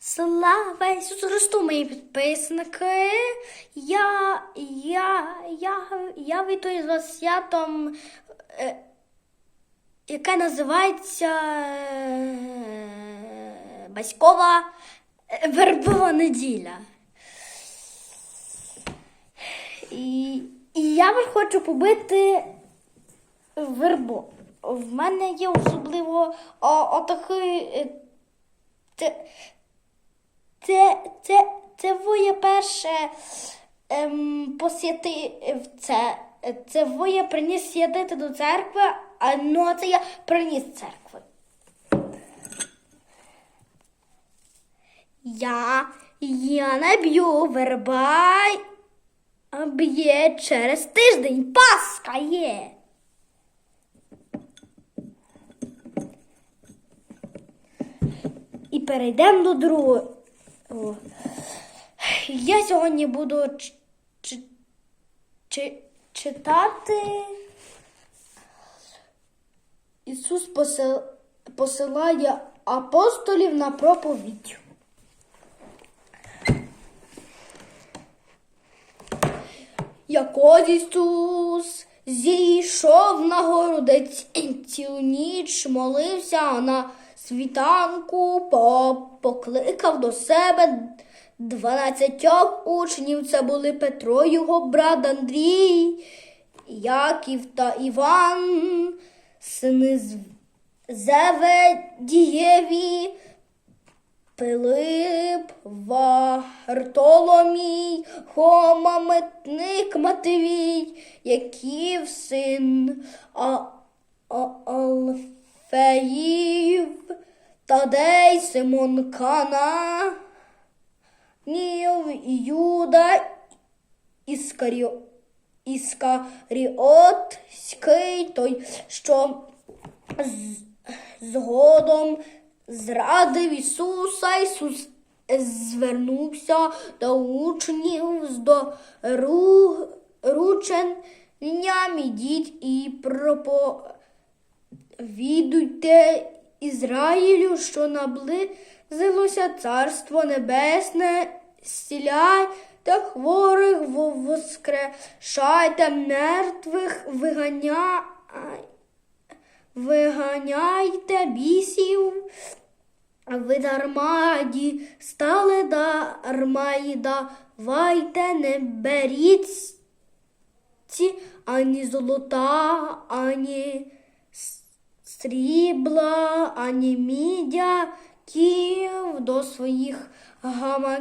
Слава Ісусу Христу, мої підписники. Я, я, я, я вітаю з вас святом, е, яке називається е, Баськова е, Вербова неділя. І, і я вас хочу побити вербу. В мене є особливо о, отакий. е, це, це, це воє перше ем, посвяти в це. Це воє приніс святити до церкви, а ну це я приніс церкви. Я, я не б'ю вербай, а б'є через тиждень. Пасха є. І перейдемо до другого. Я сьогодні буду ч- ч- чи- читати. Ісус посил- посилає апостолів на проповідь. Як ось Ісус зійшов на гору, де ці- цілу ніч молився на світанку, по- покликав до себе дванадцятьох учнів. Це були Петро, його брат Андрій, Яків та Іван, сини Зеведієві. Пилип, Вартоломій, Хома, Митник, Матвій, Яків син а, а, Алфеїв, Тадей, Симон Кана, Нів, Юда, Іскаріо, Іскаріотський, той, що згодом зрадив Ісуса. Ісус звернувся до учнів з дорученням ідіть і проповідуйте Ізраїлю, що наблизилося Царство Небесне, зціляйте хворих, во- воскрешайте мертвих, виганяйте виганяйте бісів, ви дарма стали дарма і давайте, не беріть ані золота, ані срібла, ані мідяків до своїх гама,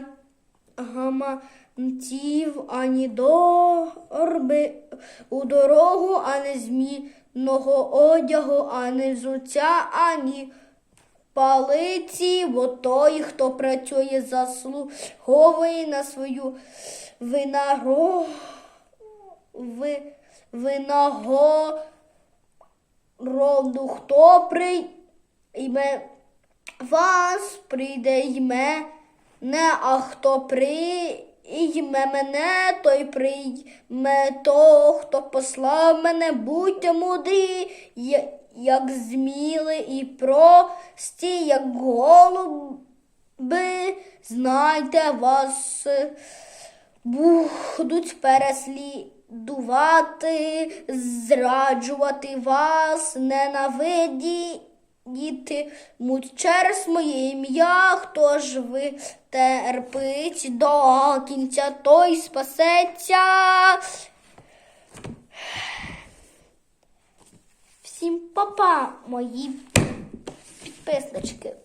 гаманців, ані дорби у дорогу, ані змінного одягу, ані взуття, ані палиці, бо той, хто працює, заслуговує на свою винагороду. Винагороду, хто прийме вас, прийде йме не, а хто прийме мене, той прийме того, хто послав мене, будьте мудрі, як зміли і прості, як голуби, знайте вас будуть переслідувати, зраджувати вас, ненавидітимуть через моє ім'я, хто ж ви терпить до кінця, той спасеться. Всім папа, мої підписнички.